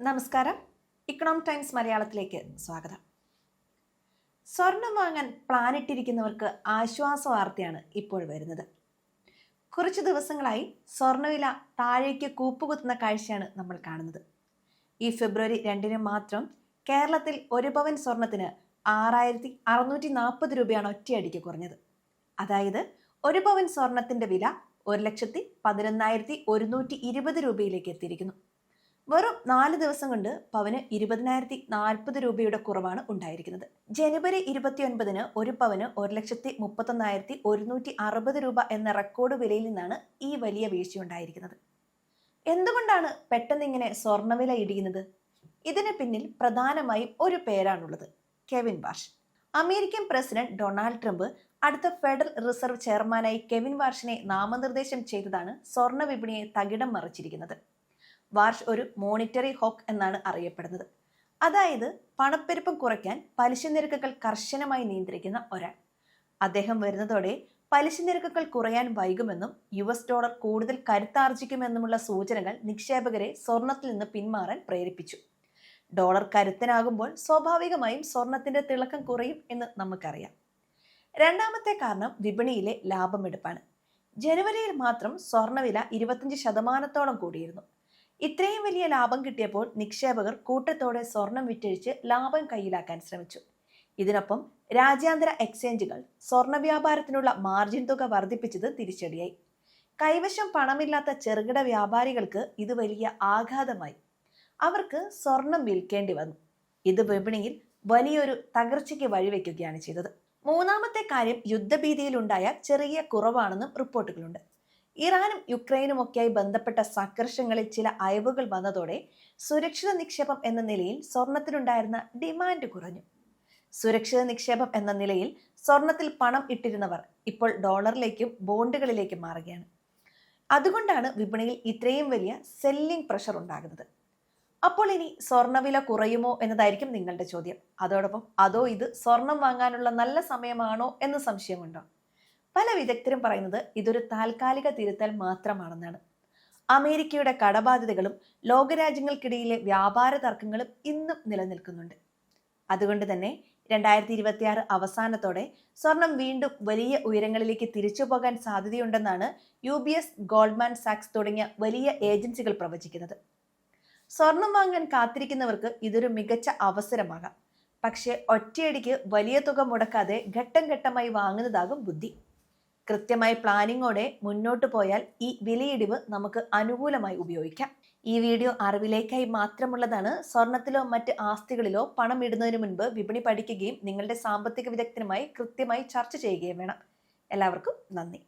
നമസ്കാരം. Economic times മലയാളത്തിലേക്ക് സ്വാഗതം. സ്വർണം വാങ്ങാൻ പ്ലാനിട്ടിരിക്കുന്നവർക്ക് ആശ്വാസ വാർത്തയാണ് ഇപ്പോൾ വരുന്നത്. കുറച്ച് ദിവസങ്ങളായി സ്വർണവില താഴേക്ക് കൂപ്പുകുത്തുന്ന കാഴ്ചയാണ് നമ്മൾ കാണുന്നത്. ഈ ഫെബ്രുവരി രണ്ടിന് മാത്രം കേരളത്തിൽ ഒരു പവൻ സ്വർണത്തിന് ആറായിരത്തി അറുന്നൂറ്റി നാൽപ്പത് രൂപയാണ് ഒറ്റയടിക്ക് കുറഞ്ഞത്. അതായത് ഒരു പവൻ സ്വർണത്തിന്റെ വില ഒരു ലക്ഷത്തി പതിനൊന്നായിരത്തി ഒരുന്നൂറ്റി ഇരുപത് രൂപയിലേക്ക് എത്തിയിരിക്കുന്നു. വെറും നാല് ദിവസം കൊണ്ട് പവന് ഇരുപതിനായിരത്തി നാൽപ്പത് രൂപയുടെ കുറവാണ് ഉണ്ടായിരിക്കുന്നത്. ജനുവരി ഇരുപത്തിയൊൻപതിന് ഒരു പവന് ഒരു ലക്ഷത്തി മുപ്പത്തൊന്നായിരത്തി ഒരുന്നൂറ്റി അറുപത് രൂപ എന്ന റെക്കോർഡ് വിലയിൽ നിന്നാണ് ഈ വലിയ വീഴ്ച ഉണ്ടായിരിക്കുന്നത് എന്തുകൊണ്ടാണ് പെട്ടെന്ന് ഇങ്ങനെ സ്വർണവില ഇടിയുന്നത്? ഇതിന് പിന്നിൽ പ്രധാനമായും ഒരു പേരാണുള്ളത്. Kevin Warsh. American president Donald Trump അടുത്ത ഫെഡറൽ റിസർവ് ചെയർമാനായി കെവിൻ വാർഷിനെ നാമനിർദ്ദേശം ചെയ്തതാണ് സ്വർണ വിപണിയെ തകിടം മറിച്ചിരിക്കുന്നത്. വാർഷ് ഒരു മോണിറ്ററി ഹോക്ക് എന്നാണ് അറിയപ്പെടുന്നത്. അതായത് പണപ്പെരുപ്പം കുറയ്ക്കാൻ പലിശ നിരക്കുകൾ കർശനമായി നിയന്ത്രിക്കുന്ന ഒരാൾ. അദ്ദേഹം വരുന്നതോടെ പലിശ നിരക്കുകൾ കുറയാൻ വൈകുമെന്നും യു എസ് ഡോളർ കൂടുതൽ കരുത്താർജിക്കുമെന്നുമുള്ള സൂചനകൾ നിക്ഷേപകരെ സ്വർണത്തിൽ നിന്ന് പിന്മാറാൻ പ്രേരിപ്പിച്ചു. ഡോളർ കരുത്തനാകുമ്പോൾ സ്വാഭാവികമായും സ്വർണത്തിന്റെ തിളക്കം കുറയും എന്ന് നമുക്കറിയാം. രണ്ടാമത്തെ കാരണം വിപണിയിലെ ലാഭമെടുപ്പാണ്. ജനുവരിയിൽ മാത്രം സ്വർണവില ഇരുപത്തഞ്ച് ശതമാനത്തോളം കൂടിയിരുന്നു. ഇത്രയും വലിയ ലാഭം കിട്ടിയപ്പോൾ നിക്ഷേപകർ കൂട്ടത്തോടെ സ്വർണം വിറ്റഴിച്ച് ലാഭം കയ്യിലാക്കാൻ ശ്രമിച്ചു. ഇതിനൊപ്പം രാജ്യാന്തര എക്സ്ചേഞ്ചുകൾ സ്വർണ വ്യാപാരത്തിനുള്ള മാർജിൻ തുക വർദ്ധിപ്പിച്ചത് തിരിച്ചടിയായി. കൈവശം പണമില്ലാത്ത ചെറുകിട വ്യാപാരികൾക്ക് ഇത് വലിയ ആഘാതമായി. അവർക്ക് സ്വർണം വിൽക്കേണ്ടി വന്നു. ഇത് വിപണിയിൽ വലിയൊരു തകർച്ചയ്ക്ക് വഴിവെക്കുകയാണ് ചെയ്തത്. മൂന്നാമത്തെ കാര്യം യുദ്ധഭീതിയിലുണ്ടായ ചെറിയ കുറവാണെന്നും റിപ്പോർട്ടുകളുണ്ട്. ഇറാനും യുക്രൈനും ഒക്കെയായി ബന്ധപ്പെട്ട സംഘർഷങ്ങളിൽ ചില അയവുകൾ വന്നതോടെ സുരക്ഷിത നിക്ഷേപം എന്ന നിലയിൽ സ്വർണത്തിനുണ്ടായിരുന്ന ഡിമാൻഡ് കുറഞ്ഞു. സുരക്ഷിത നിക്ഷേപം എന്ന നിലയിൽ സ്വർണത്തിൽ പണം ഇട്ടിരുന്നവർ ഇപ്പോൾ ഡോളറിലേക്കും ബോണ്ടുകളിലേക്കും മാറുകയാണ്. അതുകൊണ്ടാണ് വിപണിയിൽ ഇത്രയും വലിയ സെല്ലിംഗ് പ്രഷർ ഉണ്ടാകുന്നത്. അപ്പോൾ ഇനി സ്വർണവില കുറയുമോ എന്നതായിരിക്കും നിങ്ങളുടെ ചോദ്യം. അതോടൊപ്പം അതോ ഇത് സ്വർണം വാങ്ങാനുള്ള നല്ല സമയമാണോ എന്ന് സംശയമുണ്ടോ? പല വിദഗ്ധരും പറയുന്നത് ഇതൊരു താൽക്കാലിക തിരുത്തൽ മാത്രമാണെന്നാണ്. അമേരിക്കയുടെ കടബാധ്യതകളും ലോകരാജ്യങ്ങൾക്കിടയിലെ വ്യാപാര തർക്കങ്ങളും ഇന്നും നിലനിൽക്കുന്നുണ്ട്. അതുകൊണ്ട് തന്നെ രണ്ടായിരത്തി ഇരുപത്തിയാറ് അവസാനത്തോടെ സ്വർണം വീണ്ടും വലിയ ഉയരങ്ങളിലേക്ക് തിരിച്ചു പോകാൻ സാധ്യതയുണ്ടെന്നാണ് യു ബി എസ് ഗോൾഡ്മാൻ സാക്സ് തുടങ്ങിയ വലിയ ഏജൻസികൾ പ്രവചിക്കുന്നത്. സ്വർണം വാങ്ങാൻ കാത്തിരിക്കുന്നവർക്ക് ഇതൊരു മികച്ച അവസരമാകാം. പക്ഷേ ഒറ്റയടിക്ക് വലിയ തുക മുടക്കാതെ ഘട്ടം ഘട്ടമായി വാങ്ങുന്നതാകും ബുദ്ധി. കൃത്യമായി പ്ലാനിങ്ങോടെ മുന്നോട്ട് പോയാൽ ഈ വിലയിടിവ് നമുക്ക് അനുകൂലമായി ഉപയോഗിക്കാം. ഈ വീഡിയോ അറിവിലേക്കായി മാത്രമുള്ളതാണ്. സ്വർണത്തിലോ മറ്റ് ആസ്തികളിലോ പണം ഇടുന്നതിന് മുൻപ് വിപണി പഠിക്കുകയും നിങ്ങളുടെ സാമ്പത്തിക വിദഗ്ധനുമായി കൃത്യമായി ചർച്ച ചെയ്യുകയും വേണം. എല്ലാവർക്കും നന്ദി.